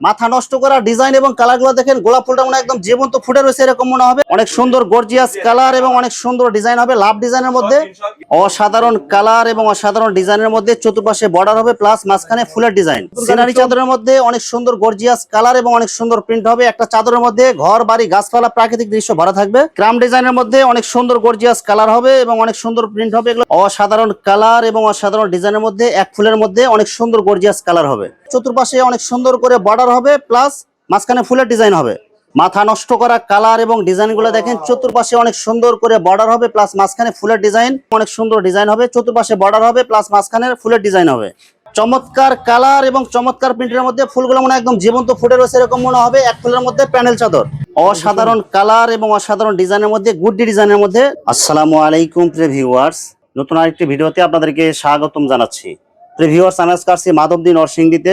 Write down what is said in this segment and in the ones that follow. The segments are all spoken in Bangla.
মাথা নষ্ট করা ডিজাইন এবং কালারগুলো দেখেন, গোলাপ ফুলটা মনে একদম জীবন্ত ফুটে রয়েছে এরকম মনে হবে। অনেক সুন্দর গর্জিয়াস কালার এবং অনেক সুন্দর ডিজাইন হবে লাভ ডিজাইনের মধ্যে। অসাধারণ কালার এবং অসাধারণ ডিজাইনের মধ্যে চতুর্পাশে বর্ডার হবে প্লাস মাঝখানে ফুলের ডিজাইন সিনারি চাদরের মধ্যে অনেক সুন্দর গর্জিয়াস কালার এবং অনেক সুন্দর প্রিন্ট হবে। একটা চাদরের মধ্যে ঘর, বাড়ি, গাছপালা, প্রাকৃতিক দৃশ্য ভরা থাকবে। ক্রাম ডিজাইনের মধ্যে অনেক সুন্দর গর্জিয়াস কালার হবে এবং অনেক সুন্দর প্রিন্ট হবে। এগুলো অসাধারণ কালার এবং অসাধারণ ডিজাইনের মধ্যে, এক ফুলের মধ্যে অনেক সুন্দর গর্জিয়াস কালার হবে। চতুর্পাশে অনেক সুন্দর করে বর্ডার হবে প্লাস মাঝখানে ফুলের ডিজাইন হবে। মাথা নষ্ট করা কালার এবং ডিজাইনগুলো দেখেন, চতুর্পাশে অনেক সুন্দর করে বর্ডার হবে প্লাস মাঝখানে ফুলের ডিজাইন অনেক সুন্দর ডিজাইন হবে, চতুর্পাশে বর্ডার হবে প্লাস মাঝখানে ফুলের ডিজাইন হবে। চমৎকার কালার এবং চমৎকার প্রিন্টের মধ্যে ফুলগুলো মনে একদম জীবন্ত ফুটে রয়েছে, এরকম মনে হবে এক ফুলের মধ্যে প্যানেল চাদর। অসাধারণ কালার এবং অসাধারণ ডিজাইনের মধ্যে, গুড্ডি ডিজাইনের মধ্যে। আসসালামু আলাইকুম প্রিয় নতুন আরেকটি ভিডিওতে আপনাদেরকে স্বাগতম জানাচ্ছি। প্রিভিউয়ার্স আমি আজকে আসছি মাধবদী নরসিংদীতে।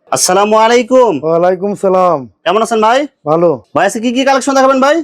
আসসালামু আলাইকুম। ওয়ালাইকুম সালাম। কেমন আছেন ভাই? ভালো। ভাই কি কি কালেকশন দেখাবেন ভাই?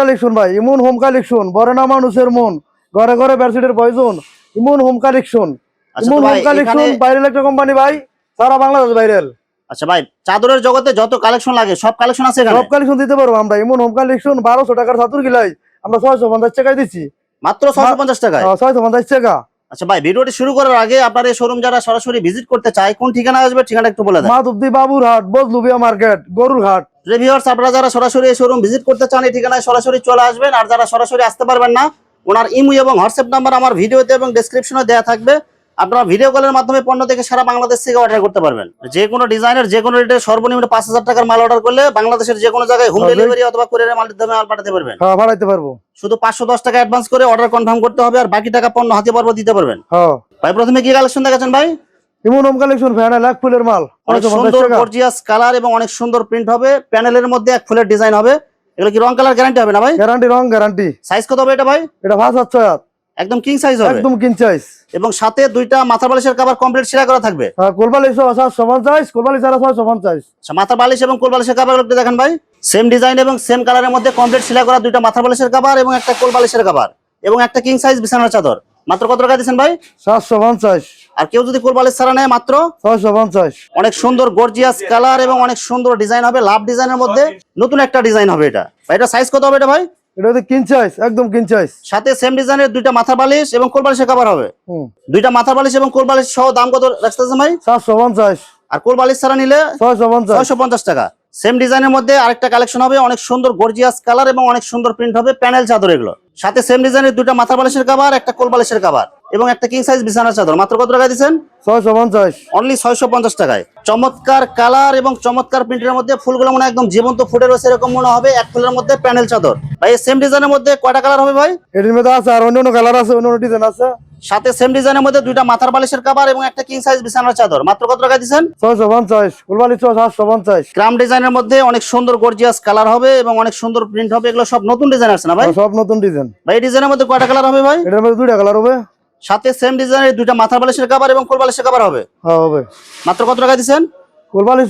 কালেকশন ভাই ইমন হোম কালেকশন বড় না মানুষের মন ঘরে ঘরে বেডশিটের প্রয়োজন ইমন হোম কালেকশন। আচ্ছা ইমন হোম কালেকশন ভাইরাল একটা কোম্পানি ভাই সারা বাংলাদেশ ভাইরাল আচ্ছা ভাই চাদরের জগতে যত কালেকশন লাগে সব কালেকশন আছে এখানে? সব কালেকশন দিতে পারব আমরা। ইমন হোম কালেকশন বারোশো টাকার সাতুর গিলাই আমরা ছয়শো পঞ্চাশ টাকায় দিচ্ছি। মাত্র ছশো পঞ্চাশ টাকায়? ছয়শো পঞ্চাশ টাকা। আচ্ছা ভাই ভিডিওটি শুরু করার আগে আপনার এই শোরুম যারা সরাসরি ভিজিট করতে চায় কোন ঠিকানা আসবে ঠিকানা একটু বলে দেন। মাধবদী বাবুর হাট বজলুবিয়া মার্কেট গরুর হাট রিভিউয়ার্স আপনারা যারা সরাসরি এই শোরুম ভিজিট করতে চান এই ঠিকানায় সরাসরি চলে আসবেন। আর যারা সরাসরি আসতে পারবেন না ওনার ইমু এবং হোয়াটসঅ্যাপ নাম্বার আমার ভিডিওতে এবং ডেসক্রিপশনে দেওয়া থাকবে। আপনারা ভিডিও কলের মাধ্যমে পণ্য থেকে সারা বাংলাদেশ থেকে অর্ডার করতে পারবেন। যে কোনো ডিজাইনের যে কোনো রেটের সর্বনিম্ন পাঁচ হাজার টাকার মাল অর্ডার করলে বাংলাদেশের যে কোনো জায়গায় হোম ডেলিভারি অথবা কুরিয়ারের মাধ্যমে মাল পাঠাতে পারবেন। হ্যাঁ ভাড়াইতে পারব। শুধু পাঁচশো দশ টাকা অ্যাডভান্স করে অর্ডার কনফার্ম করতে হবে আর বাকি টাকা পণ্য হাতে পর্ব দিতে পারবেন। হ্যাঁ। ভাই প্রথমে কি কালেকশন দেখাচ্ছেন ভাই? কালেকশন এক ফুলের মাল। অনেক সুন্দর গর্জিয়াস কালার এবং অনেক সুন্দর প্রিন্ট হবে। প্যানেলের মধ্যে এক ফুলের ডিজাইন হবে। এগুলো কি রং কালার গ্যারান্টি হবে না ভাই? গ্যারান্টি রং গ্যারান্টি সাইজ কত হবে এটা ভাই? এটা ভাস হাত ছয় হাত। একদম কিং সাইজ হবে। একদম কিনচাইস এবং সাথে দুইটা মাথা বালিশের কভার কমপ্লিট সেরা করা থাকবে। কোলবালি সাতশো পঞ্চাশ কোলবালি সাড়ে ছয়শো পঞ্চাশ আচ্ছা, মাথা বালিশ এবং কোল বালিশের কভার দেখেন ভাই। সেম ডিজাইন এবং সেম কালারের মধ্যে কমপ্লিট সেলাই করা দুইটা মাথা বালিশের কভার এবং একটা কোল বালিশের কভার এবং একটা কিং সাইজ বিছানার চাদর। মাত্র কত টাকা দিচ্ছেন ভাই? সাতশো পঞ্চাশ আর কেউ যদি কোল বালিশ ছাড়া নেয় মাত্র? ছয়শো পঞ্চাশ অনেক সুন্দর গর্জিয়াস কালার এবং অনেক সুন্দর ডিজাইন হবে। লাভ ডিজাইনের মধ্যে নতুন একটা ডিজাইন হবে এটা। ভাই এটা সাইজ কত হবে এটা ভাই? এটা হচ্ছে কিনচাইস একদম কিনচাইস সাথে সেম ডিজাইনের দুইটা মাথা বালিশ এবং কোল বালিশের কভার হবে। দুইটা মাথা বালিশ এবং কোল বালিশ সহ দাম কত রাখতেছেন ভাই? সাতশো পঞ্চাশ। আর কোল বালিশ ছাড়া নিলে ছয়শো পঞ্চাশ। ছয়শো পঞ্চাশ টাকা। সেম ডিজাইনের মধ্যে আরেকটা কালেকশন হবে অনেক সুন্দর গর্জিয়াস কালার এবং অনেক সুন্দর প্রিন্ট হবে প্যানেল চাদর এগুলো। সাথে সেম ডিজাইনের দুইটা মাথা বালিশের কাবার একটা কোল বালিশের কাবার এবং একটা কিং সাইজ বিছানার চাদর। মাত্র কত টাকা দিচ্ছেন? ছয়শো পঞ্চাশ। অনলি ছয়শো পঞ্চাশ টাকায়। চমৎকার কালার এবং চমৎকার প্রিন্টের মধ্যে ফুলগুলো মনে একদম জীবন্ত ফুটে রয়েছে এরকম মনে হবে এক ফুলের মধ্যে প্যানেল চাদর। ভাই সেম ডিজাইনের মধ্যে কয়টা কালার হবে ভাই? এটির মধ্যে আছে আর অন্য অন্য কালার আছে অন্য ডিজাইন আছে। সাথে সেম ডিজাইনের মধ্যে দুইটা মাথার বালিশের কাবার এবং একটা কিং সাইজ বিছানার চাদর। মাত্র কত টাকা দিচ্ছেন? ছয়শো পঞ্চাশ। কোলবালি ছ সাতশো পঞ্চাশ। গ্রাম ডিজাইনের মধ্যে অনেক সুন্দর গর্জিয়াস কালার হবে এবং অনেক সুন্দর প্রিন্ট হবে। এগুলো সব নতুন ডিজাইন আছে না ভাই? সব নতুন ডিজাইন ভাই এই ডিজাইনের মধ্যে কয়টা কালার হবে ভাই? এটার মধ্যে দুইটা কালার হবে। সাথে সেম ডিজাইনের দুইটা মাথার বালিশের কাবার এবং কোল বালিশের কাবার হবে? হ্যাঁ হবে। মাত্র কত টাকা দিচ্ছেন?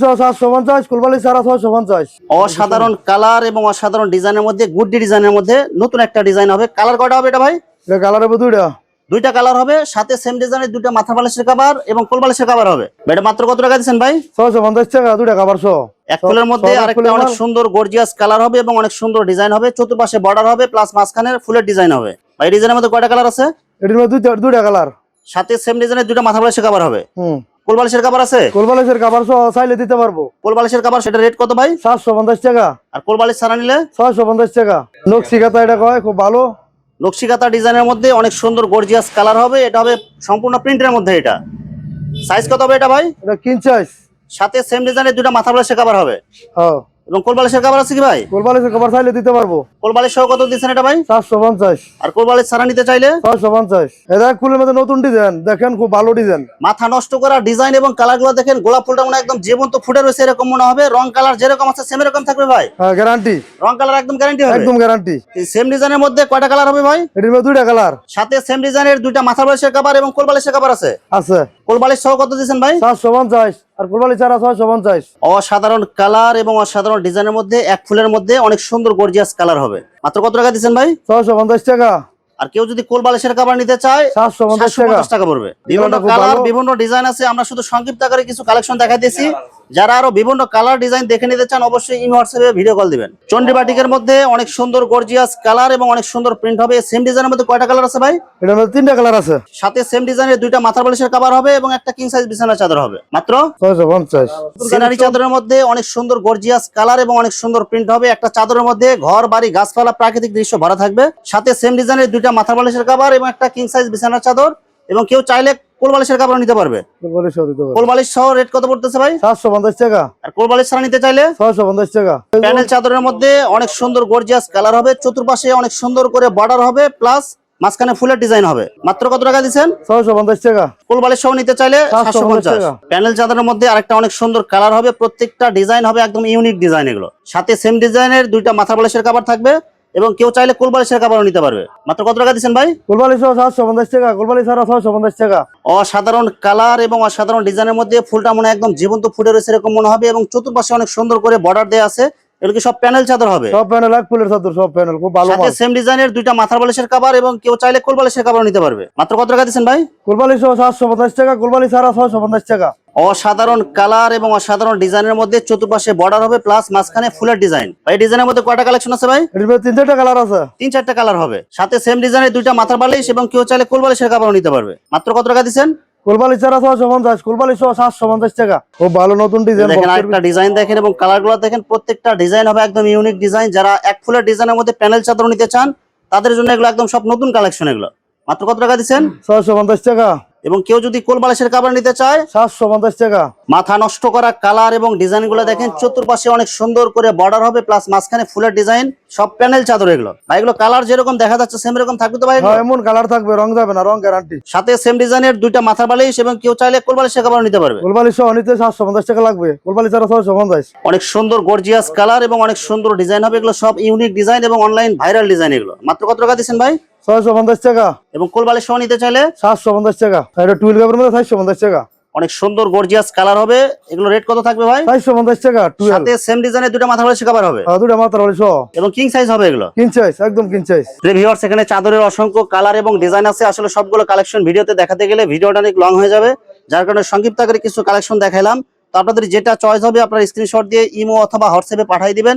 ছ সাতশো পঞ্চাশ কোলবালি সাড়ে ছয়শো পঞ্চাশ। অসাধারণ কালার এবং অসাধারণ ডিজাইনের মধ্যে গুড্ডি ডিজাইনের মধ্যে নতুন একটা ডিজাইন হবে। কালার কয়টা হবে এটা ভাই? এটা কালার হবে দুইটা। দুইটা কালার হবে সাথে সেম ডিজাইনের দুইটা মাথা বালিশের কাবার এবং কোল বালিশের কাবার হবে। এটা মাত্র কত টাকা দিচ্ছেন ভাই? ছয়শো পঞ্চাশ টাকা দুইটা কাবার ছ এক ফুলের মধ্যে আরেকটা অনেক সুন্দর গর্জিয়াস কালার হবে এবং অনেক সুন্দর ডিজাইন হবে। চতুর্পাশে বর্ডার হবে প্লাস মাঝখানে ফুলের ডিজাইন হবে। ভাই ডিজাইনের মধ্যে কয়টা কালার আছে? এটির মধ্যে দুইটা দুইটা কালার। সাথে সেম ডিজাইনের দুইটা মাথা বালিশের কাবার হবে। হুম। কোল বালিশের কাবার আছে? কোলবালিশের কাবার ছ চাইলে দিতে পারব। কোল বালিশের কাবার সেটা রেট কত ভাই? সাতশো পঞ্চাশ টাকা। আর কোল বালিশ ছাড়া নিলে? ছয়শো পঞ্চাশ টাকা। নকশি কাতা এটা কয়? খুব ভালো। নকশিকাতা ডিজাইনের মধ্যে অনেক সুন্দর গর্জিয়াস কালার হবে। এটা হবে সম্পূর্ণ প্রিন্টের মধ্যে এটা। সাইজ কত হবে এটা ভাই? এটা কিনচাইস সাথে সেম ডিজাইনের দুটো মাথা বালিশের কাবার হবে। হ্যাঁ। এবং কোলবালিশের কাবার আছে কি ভাই? কোলবালিশের কভার চাইলে দিতে পারব। কোলবালিশ সহ কত দিচ্ছেন এটা ভাই? চারশো পঞ্চাশ। আর কোলবালিশ ছাড়া নিতে চাইলে? ছয়শো পঞ্চাশ। এটা ফুলের মধ্যে নতুন ডিজাইন দেখেন খুব ভালো ডিজাইন মাথা নষ্ট করা ডিজাইন এবং কালারগুলো দেখেন গোলাপ ফুলটা মনে একদম জীবন্ত ফুটে রয়েছে এরকম মনে হবে। রং কালার যেরকম আছে সেম এরকম থাকবে ভাই। হ্যাঁ গ্যারান্টি রং কালার একদম গ্যারান্টি হবে? একদম গ্যারান্টি সেম ডিজাইনের মধ্যে কয়টা কালার হবে ভাই? এটির মধ্যে দুইটা কালার সাথে সেম ডিজাইনের দুইটা মাথা বালিশের কাবার এবং কোলবালিশের কাবার আছে? আছে। কোলবালিশ সহ কত দিচ্ছেন ভাই? চারশো পঞ্চাশ। আর কোলবালি চারা ছয়শো পঞ্চাশ। অসাধারণ কালার এবং অসাধারণ ডিজাইনের মধ্যে এক ফুলের মধ্যে অনেক সুন্দর গর্জিয়াস কালার হবে। মাত্র কত টাকা দিচ্ছেন ভাই? ছয়শো পঞ্চাশ টাকা। আর কেউ যদি কোল বালিশের কাবার নিতে চায় সাতশো পঞ্চাশ টাকা। পড়বে। বিভিন্ন কালার বিভিন্ন ডিজাইন আছে। আমরা শুধু সংক্ষিপ্ত আকারে কিছু কালেকশন দেখাইতেছি। যারা আরও বিভিন্ন কালার ডিজাইন দেখে নিতে চান অবশ্যই ইন হোয়াটসঅ্যাপে ভিডিও কল দিবেন। চন্ডী বাটিকের মধ্যে অনেক সুন্দর গর্জিয়াস কালার এবং অনেক সুন্দর প্রিন্ট হবে। সেম ডিজাইনের মধ্যে কয়টা কালার আছে ভাই? এটার মধ্যে তিনটা কালার আছে। সাথে সেম ডিজাইনের দুইটা মাথার বালিশের কাবার হবে এবং একটা কিং সাইজ বিছানার চাদর হবে। মাত্র? ছয়শো পঞ্চাশ। সিনারি চাদরের মধ্যে অনেক সুন্দর গর্জিয়াস কালার এবং অনেক সুন্দর প্রিন্ট হবে। একটা চাদরের মধ্যে ঘর বাড়ি গাছপালা প্রাকৃতিক দৃশ্য ভরা থাকবে। সাথে সেম ডিজাইনের দুইটা মাথার বালিশের কভার এবং একটা কিং সাইজ বিছানার চাদর। এবং কেউ চাইলে কোল বালিশের কাপড় নিতে পারবে? কোলবালি সহ দিতে পারব। কোল বালিশ সহ রেট কত পড়তেছে ভাই? সাতশো পঞ্চাশ টাকা। আর কোল ছাড়া নিতে চাইলে? ছয়শো পঞ্চাশ টাকা। প্যানেল চাদরের মধ্যে অনেক সুন্দর গর্জিয়াস কালার হবে চতুর্পাশে অনেক সুন্দর করে বর্ডার হবে প্লাস মাঝখানে ফুলের ডিজাইন হবে। মাত্র কত টাকা দিচ্ছেন? ছয়শো পঞ্চাশ টাকা। সহ নিতে চাইলে সাতশো পঞ্চাশ প্যানেল চাদরের মধ্যে আরেকটা অনেক সুন্দর কালার হবে প্রত্যেকটা ডিজাইন হবে একদম ইউনিক ডিজাইন এগুলো। সাথে সেম ডিজাইনের দুইটা মাথা বালিশের কাবার থাকবে। এবং কেউ চাইলে কোলবালি বালিশের কাপড় নিতে পারবে। মাত্র কত টাকা দিচ্ছেন ভাই? কোলবালি সহ সাতশো পঞ্চাশ টাকা কোলবালি সারা পঞ্চাশ টাকা। অসাধারণ কালার এবং অসাধারণ ডিজাইনের মধ্যে ফুলটা মনে একদম জীবন্ত ফুটে রয়েছে এরকম মনে হবে এবং চতুর্পাশে অনেক সুন্দর করে বর্ডার দেওয়া আছে। এগুলো কি সব প্যানেল চাদর হবে? সব প্যানেল এক ফুলের চাদর সব প্যানেল খুব ভালো সাথে সেম ডিজাইনের দুইটা মাথার বালিশের কাবার এবং কেউ চাইলে কোল বালিশের কাবারও নিতে পারবে। মাত্র কত টাকা দিচ্ছেন ভাই? সহ সাতশো পঞ্চাশ টাকা কোলবালি ছাড়া ছয়শো পঞ্চাশ টাকা। অসাধারণ কালার এবং অসাধারণ ডিজাইনের মধ্যে চতুর্পাশে বর্ডার হবে প্লাস মাঝখানে ফুলের ডিজাইন এই ডিজাইনের মধ্যে কয়টা কালেকশন আছে ভাই? তিন চারটা কালার আছে। তিন চারটা কালার হবে। সাথে সেম ডিজাইনের দুইটা মাথার বালিশ এবং কেউ চাইলে কোল বালিশের কাবারও নিতে পারবে। মাত্র কত টাকা দিচ্ছেন? কোলবালি ছাড়া পঞ্চাশ কোলবালি সহ সাতশো পঞ্চাশ টাকা। খুব ভালো নতুন ডিজাইন দেখেন ডিজাইন দেখেন এবং কালারগুলো দেখেন প্রত্যেকটা ডিজাইন হবে একদম ইউনিক ডিজাইন যারা এক ফুলের ডিজাইনের মধ্যে প্যানেল চাদর নিতে চান তাদের জন্য এগুলো একদম সব নতুন কালেকশন এগুলো। মাত্র কত টাকা দিচ্ছেন? ছয়শো পঞ্চাশ টাকা। এবং কেউ যদি কোল বালিশের কাবার নিতে চায় সাতশো পঞ্চাশ টাকা। মাথা নষ্ট করা কালার এবং ডিজাইনগুলো দেখেন চতুর্পাশে অনেক সুন্দর করে বর্ডার হবে প্লাস মাঝখানে ফুলের ডিজাইন সব প্যানেল চাদর এগুলো। ভাই এগুলো কালার যেরকম দেখা যাচ্ছে সেম এরকম থাকবে তো ভাই হ্যাঁ এমন কালার থাকবে রং যাবে না রং গ্যারান্টি সাথে সেম ডিজাইনের দুইটা মাথার বালিশ এবং কেউ চাইলে কোল বালিশের কাবার নিতে পারবে। কোলবালি সহ নিতে সাতশো পঞ্চাশ টাকা লাগবে কোলবালি ছাড়া ছয়শো পঞ্চাশ। অনেক সুন্দর গর্জিয়াস কালার এবং অনেক সুন্দর ডিজাইন হবে এগুলো সব ইউনিক ডিজাইন এবং অনলাইন ভাইরাল ডিজাইন এগুলো। মাত্র কত টাকা দিচ্ছেন ভাই? ছয়শো পঞ্চাশ টাকা। এবং সহ নিতে চাইলে সাতশো পঞ্চাশ টাকা। এটা কাপের মধ্যে পঞ্চাশ টাকা। অনেক সুন্দর গর্জিয়াস কালার হবে। এগুলো রেট কত থাকবে ভাই? টাকা সাথে সেম দুটো মাথা বালিশ হবে। দুটা মাত্রা বলি সহ। এবং কিং সাইজ হবে এগুলো। একদম ভিউয়ার্স এখানে চাদরের অসংখ্য কালার এবং ডিজাইন আছে। আসলে সবগুলো কালেকশন ভিডিওতে দেখাতে গেলে ভিডিওটা অনেক লং হয়ে যাবে। যার কারণে সংক্ষিপ্ত আকারে কিছু কালেকশন দেখাইলাম। তো আপনাদের যেটা চয়েস হবে আপনার স্ক্রিনশট দিয়ে ইমো অথবা হোয়াটসঅ্যাপে পাঠিয়ে দিবেন।